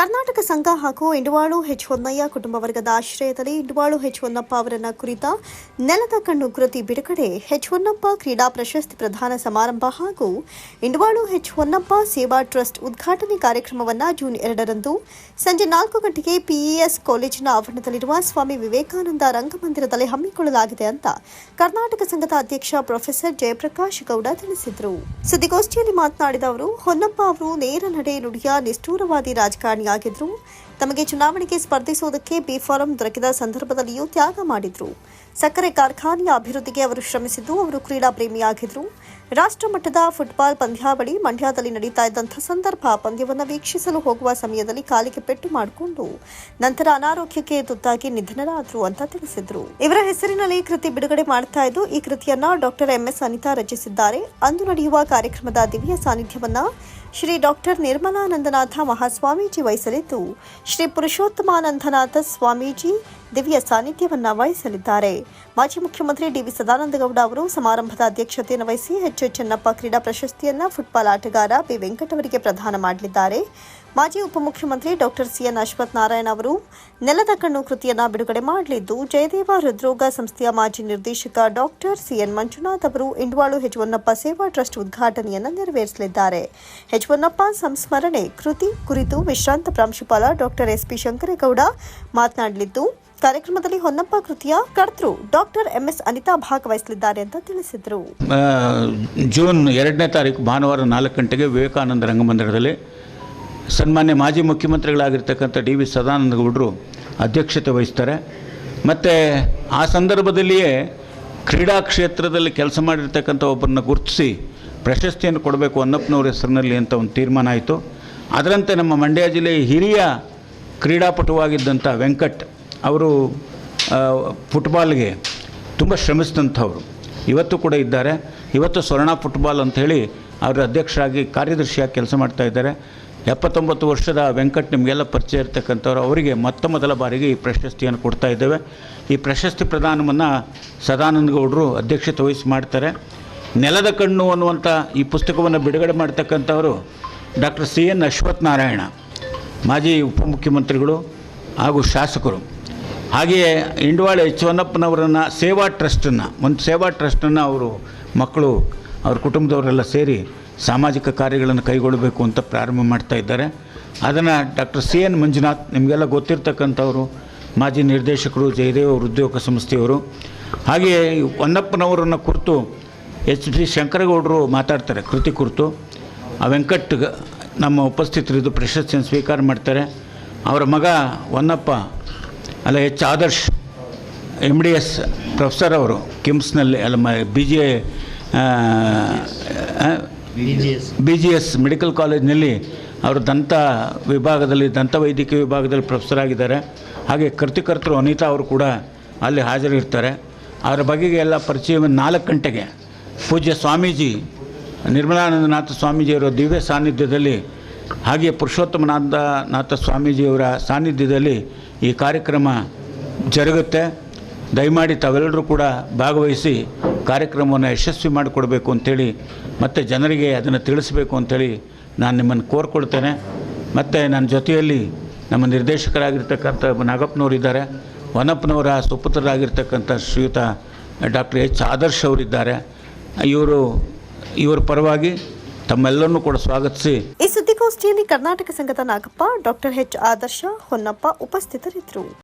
Karnaval Karnataka ಸಂಘ ಹಾಗೂ ಇಂಡವಾಳು ಹೆಚ್ ಹೊನ್ನಯ್ಯ ಕುಟುಂಬ ವರ್ಗದ ಆಶ್ರಯದಲ್ಲಿ ಇಂಡವಾಳು ಹೆಚ್ ಹೊನ್ನಪ್ಪ ಅವರನ್ನ ಕುರಿತ ನೆಲದ ಕಣ್ಣು ಕೃತಿ ಬಿಡುಗಡೆ ಹೆಚ್ ಹೊನ್ನಪ್ಪ ಕ್ರೀಡಾ ಪ್ರಶಸ್ತಿ ಪ್ರದಾನ ಸಮಾರಂಭ ಹಾಗೂ ಇಂಡವಾಳು ಹೆಚ್ ಹೊನ್ನಪ್ಪ ಸೇವಾ ಟ್ರಸ್ಟ್ ಉದ್ಘಾಟನೆ ಕಾರ್ಯಕ್ರಮವನ್ನು ಜೂನ್ ಎರಡರಂದು ಸಂಜೆ ನಾಲ್ಕು ಗಂಟೆಗೆ ಪಿಇಎಸ್ ಕಾಲೇಜಿನ ಆವರಣದಲ್ಲಿರುವ ಸ್ವಾಮಿ ವಿವೇಕಾನಂದ ರಂಗಮಂದಿರದಲ್ಲಿ ಹಮ್ಮಿಕೊಳ್ಳಲಾಗಿದೆ ಅಂತ ಕರ್ನಾಟಕ ಸಂಘದ ಅಧ್ಯಕ್ಷ ಪ್ರೊಫೆಸರ್ ಜಯಪ್ರಕಾಶ್ ಗೌಡ ತಿಳಿಸಿದರು. ಸುದ್ದಿಗೋಷ್ಠಿಯಲ್ಲಿ ಮಾತನಾಡಿದ ಅವರು, ಹೊನ್ನಪ್ಪ ಅವರು ನೇರ ನಡೆ ನುಡಿಯ ನಿಷ್ಠೂರವಾದಿ ರಾಜಕಾರಣಿಯಾಗಿದ್ರು ತಮಗೆ ಚುನಾವಣೆಗೆ ಸ್ಪರ್ಧಿಸುವುದಕ್ಕೆ ಬಿ ಫಾರಂ ದೊರಕಿದ ಸಂದರ್ಭದಲ್ಲಿಯೂ ತ್ಯಾಗ ಮಾಡಿದ್ರು. ಸಕ್ಕರೆ ಕಾರ್ಖಾನೆಯ ಅಭಿವೃದ್ಧಿಗೆ ಅವರು ಶ್ರಮಿಸಿದ್ದು ಅವರು ಕ್ರೀಡಾ ಪ್ರೇಮಿಯಾಗಿದ್ರು ರಾಷ್ಟ್ರಮಟ್ಟದ ಫುಟ್ಬಾಲ್ ಪಂದ್ಯಾವಳಿ ಮಂಡ್ಯದಲ್ಲಿ ನಡೀತಾ ಇದ್ದಂಥ ಸಂದರ್ಭ ಪಂದ್ಯವನ್ನು ವೀಕ್ಷಿಸಲು ಹೋಗುವ ಸಮಯದಲ್ಲಿ ಕಾಲಿಗೆ ಪೆಟ್ಟು ಮಾಡಿಕೊಂಡು ನಂತರ ಅನಾರೋಗ್ಯಕ್ಕೆ ತುತ್ತಾಗಿ ನಿಧನರಾದರು ಅಂತ ತಿಳಿಸಿದ್ರು. ಇವರ ಹೆಸರಿನಲ್ಲಿ ಕೃತಿ ಬಿಡುಗಡೆ ಮಾಡ್ತಾ ಇದ್ದು, ಈ ಕೃತಿಯನ್ನ ಡಾಕ್ಟರ್ ಎಂಎಸ್ ಅನಿತಾ ರಚಿಸಿದ್ದಾರೆ. ಅಂದು ನಡೆಯುವ ಕಾರ್ಯಕ್ರಮದ ದಿವ್ಯ ಸಾನ್ನಿಧ್ಯವನ್ನ ಶ್ರೀ ಡಾಕ್ಟರ್ ನಿರ್ಮಲಾನಂದನಾಥ ಮಹಾಸ್ವಾಮೀಜಿ ವಹಿಸಲಿದ್ದು, ಶ್ರೀ ಪುರುಷೋತ್ತಮಾನಂದನಾಥ ಸ್ವಾಮೀಜಿ ದಿವ್ಯ ಸಾನ್ನಿಧ್ಯವನ್ನ ವಹಿಸಲಿದ್ದಾರೆ. ಮಾಜಿ ಮುಖ್ಯಮಂತ್ರಿ ಡಿವಿ ಸದಾನಂದಗೌಡ ಅವರು ಸಮಾರಂಭದ ಅಧ್ಯಕ್ಷತೆಯನ್ನು ವಹಿಸಿ, ಎಚ್ ಚೆನ್ನಪ್ಪ ಕ್ರೀಡಾ ಪ್ರಶಸ್ತಿಯನ್ನು, ಫುಟ್ಬಾಲ್ ಆಟಗಾರ ಬಿ ವೆಂಕಟ್ ಅವರಿಗೆ ಪ್ರದಾನ ಮಾಡಲಿದ್ದಾರೆ. ಮಾಜಿ ಉಪಮುಖ್ಯಮಂತ್ರಿ ಡಾಕ್ಟರ್ ಸಿಎನ್ ಅಶ್ವಥ್ ನಾರಾಯಣ ಅವರು ನೆಲದ ಕಣ್ಣು ಕೃತಿಯನ್ನು ಬಿಡುಗಡೆ ಮಾಡಲಿದ್ದು, ಜಯದೇವ ಹೃದ್ರೋಗ ಸಂಸ್ಥೆಯ ಮಾಜಿ ನಿರ್ದೇಶಕ ಡಾಕ್ಟರ್ ಸಿಎನ್ ಮಂಜುನಾಥ್ ಅವರು ಇಂಡ್ವಾಳು ಹೆಚ್ವನ್ನಪ್ಪ ಸೇವಾ ಟ್ರಸ್ಟ್ ಉದ್ಘಾಟನೆಯನ್ನು ನೆರವೇರಿಸಲಿದ್ದಾರೆ. ಹೆಚ್ವನ್ನಪ್ಪ ಸಂಸ್ಮರಣೆ, ಕೃತಿ ಕುರಿತು ವಿಶ್ರಾಂತ ಪ್ರಾಂಶುಪಾಲ ಡಾಕ್ಟರ್ ಎಸ್ಪಿ ಶಂಕರೇಗೌಡ ಮಾತನಾಡಲಿದ್ದು, ಕಾರ್ಯಕ್ರಮದಲ್ಲಿ ಹೊನ್ನಪ್ಪ ಕೃತಿಯ ಕರ್ತೃ ಡಾಕ್ಟರ್ ಎಂ ಎಸ್ ಅನಿತಾ ಭಾಗವಹಿಸಲಿದ್ದಾರೆ ಅಂತ ತಿಳಿಸಿದರು. ಜೂನ್ ಎರಡನೇ ತಾರೀಕು ಭಾನುವಾರ ನಾಲ್ಕು ಗಂಟೆಗೆ ವಿವೇಕಾನಂದ ರಂಗಮಂದಿರದಲ್ಲಿ ಸನ್ಮಾನ್ಯ ಮಾಜಿ ಮುಖ್ಯಮಂತ್ರಿಗಳಾಗಿರ್ತಕ್ಕಂಥ ಡಿ ವಿ ಸದಾನಂದ ಗೌಡರು ಅಧ್ಯಕ್ಷತೆ ವಹಿಸ್ತಾರೆ. ಮತ್ತು ಆ ಸಂದರ್ಭದಲ್ಲಿಯೇ ಕ್ರೀಡಾ ಕ್ಷೇತ್ರದಲ್ಲಿ ಕೆಲಸ ಮಾಡಿರ್ತಕ್ಕಂಥ ಒಬ್ಬರನ್ನ ಗುರುತಿಸಿ ಪ್ರಶಸ್ತಿಯನ್ನು ಕೊಡಬೇಕು ಅನ್ನಪ್ಪನವ್ರ ಹೆಸರಿನಲ್ಲಿ ಅಂತ ಒಂದು ತೀರ್ಮಾನ ಆಯಿತು. ಅದರಂತೆ ನಮ್ಮ ಮಂಡ್ಯ ಜಿಲ್ಲೆಯ ಹಿರಿಯ ಕ್ರೀಡಾಪಟುವಾಗಿದ್ದಂಥ ವೆಂಕಟ್ ಅವರು ಫುಟ್ಬಾಲ್ಗೆ ತುಂಬ ಶ್ರಮಿಸಿದಂಥವ್ರು. ಇವತ್ತು ಕೂಡ ಇದ್ದಾರೆ. ಇವತ್ತು ಸ್ವರ್ಣ ಫುಟ್ಬಾಲ್ ಅಂಥೇಳಿ ಅವರ ಅಧ್ಯಕ್ಷರಾಗಿ ಕಾರ್ಯದರ್ಶಿಯಾಗಿ ಕೆಲಸ ಮಾಡ್ತಾ ಇದ್ದಾರೆ. ಎಪ್ಪತ್ತೊಂಬತ್ತು ವರ್ಷದ ವೆಂಕಟ್ ನಿಮಗೆಲ್ಲ ಪರಿಚಯ ಇರ್ತಕ್ಕಂಥವ್ರು, ಅವರಿಗೆ ಮೊತ್ತ ಮೊದಲ ಬಾರಿಗೆ ಈ ಪ್ರಶಸ್ತಿಯನ್ನು ಕೊಡ್ತಾ ಇದ್ದೇವೆ. ಈ ಪ್ರಶಸ್ತಿ ಪ್ರದಾನವನ್ನು ಸದಾನಂದ ಗೌಡರು ಅಧ್ಯಕ್ಷತೆ ವಹಿಸಿ ಮಾಡ್ತಾರೆ. ನೆಲದ ಕಣ್ಣು ಅನ್ನುವಂಥ ಈ ಪುಸ್ತಕವನ್ನು ಬಿಡುಗಡೆ ಮಾಡ್ತಕ್ಕಂಥವರು doctor C N Ashwath Narayan, ಮಾಜಿ ಉಪಮುಖ್ಯಮಂತ್ರಿಗಳು ಹಾಗೂ ಶಾಸಕರು. ಹಾಗೆಯೇ ಇಂಡವಾಳ ಹೊನ್ನಪ್ಪನವರನ್ನು ಸೇವಾ ಟ್ರಸ್ಟನ್ನು, ಒಂದು ಸೇವಾ ಟ್ರಸ್ಟನ್ನು ಅವರು ಮಕ್ಕಳು ಅವ್ರ ಕುಟುಂಬದವರೆಲ್ಲ ಸೇರಿ ಸಾಮಾಜಿಕ ಕಾರ್ಯಗಳನ್ನು ಕೈಗೊಳ್ಳಬೇಕು ಅಂತ ಪ್ರಾರಂಭ ಮಾಡ್ತಾ ಇದ್ದಾರೆ. ಅದನ್ನು ಡಾಕ್ಟರ್ ಸಿ ಎನ್ ಮಂಜುನಾಥ್, ನಿಮಗೆಲ್ಲ ಗೊತ್ತಿರ್ತಕ್ಕಂಥವರು, ಮಾಜಿ ನಿರ್ದೇಶಕರು, ಜಯದೇವ ಉದ್ಯೋಗ ಸಂಸ್ಥೆಯವರು. ಹಾಗೆಯೇ ಹೊನ್ನಪ್ಪನವರನ್ನು ಕುರಿತು ಎಚ್ ಡಿ ಶಂಕರಗೌಡರು ಮಾತಾಡ್ತಾರೆ, ಕೃತಿ ಕುರಿತು. ಆ ವೆಂಕಟ್ ನಮ್ಮ ಉಪಸ್ಥಿತರಿದ್ದು ಪ್ರಶಸ್ತಿಯನ್ನು ಸ್ವೀಕಾರ ಮಾಡ್ತಾರೆ. ಅವರ ಮಗ ಹೊನ್ನಪ್ಪ, ಅಲ್ಲ H Adarsh M D S professor ಅವರು ಕಿಮ್ಸ್ನಲ್ಲಿ ಅಲ್ಲ ಮ, B G B G S medical ಕಾಲೇಜ್ನಲ್ಲಿ ಅವರು ದಂತ ವಿಭಾಗದಲ್ಲಿ, ದಂತ ವೈದ್ಯಕೀಯ ವಿಭಾಗದಲ್ಲಿ ಪ್ರೊಫೆಸರ್ ಆಗಿದ್ದಾರೆ ಹಾಗೆ ಕೃತಿಕರ್ತರು ಅನಿತಾ ಅವರು ಕೂಡ ಅಲ್ಲಿ ಹಾಜರಿರ್ತಾರೆ. ಅದರ ಬಗೆಗೆ ಎಲ್ಲ ಪರಿಚಯ ನಾಲ್ಕು ಗಂಟೆಗೆ ಪೂಜ್ಯ ಸ್ವಾಮೀಜಿ, ನಿರ್ಮಲಾನಂದನಾಥ ಸ್ವಾಮೀಜಿಯವರ ದಿವ್ಯ ಸಾನ್ನಿಧ್ಯದಲ್ಲಿ, ಹಾಗೆಯೇ ಪುರುಷೋತ್ತಮನಾಥ ಸ್ವಾಮೀಜಿಯವರ ಸಾನ್ನಿಧ್ಯದಲ್ಲಿ ಈ ಕಾರ್ಯಕ್ರಮ ಜರುಗುತ್ತೆ. ದಯಮಾಡಿ ತಾವೆಲ್ಲರೂ ಕೂಡ ಭಾಗವಹಿಸಿ ಕಾರ್ಯಕ್ರಮವನ್ನು ಯಶಸ್ವಿ ಮಾಡಿಕೊಡ್ಬೇಕು ಅಂಥೇಳಿ ಮತ್ತು ಜನರಿಗೆ ಅದನ್ನು ತಿಳಿಸಬೇಕು ಅಂಥೇಳಿ ನಾನು ನಿಮ್ಮನ್ನು ಕೋರ್ಕೊಳ್ತೇನೆ. ಮತ್ತು ನನ್ನ ಜೊತೆಯಲ್ಲಿ ನಮ್ಮ ನಿರ್ದೇಶಕರಾಗಿರ್ತಕ್ಕಂಥ ನಾಗಪ್ಪನವರು ಇದ್ದಾರೆ. ವನಪ್ಪನವರ ಸುಪುತ್ರರಾಗಿರ್ತಕ್ಕಂಥ ಶ್ರೀಯುತ ಡಾಕ್ಟರ್ ಎಚ್ ಆದರ್ಶ್ ಅವರಿದ್ದಾರೆ. ಇವರು, ಇವರ ಪರವಾಗಿ ತಮ್ಮೆಲ್ಲರನ್ನೂ ಕೂಡ ಸ್ವಾಗತಿಸಿ. ಈ ಸುದ್ದಿಗೋಷ್ಠಿಯಲ್ಲಿ ಕರ್ನಾಟಕ ಸಂಘದ ನಾಗಪ್ಪ, ಡಾಕ್ಟರ್ ಎಚ್ ಆದರ್ಶ ಹೊನ್ನಪ್ಪ ಉಪಸ್ಥಿತರಿದ್ದರು.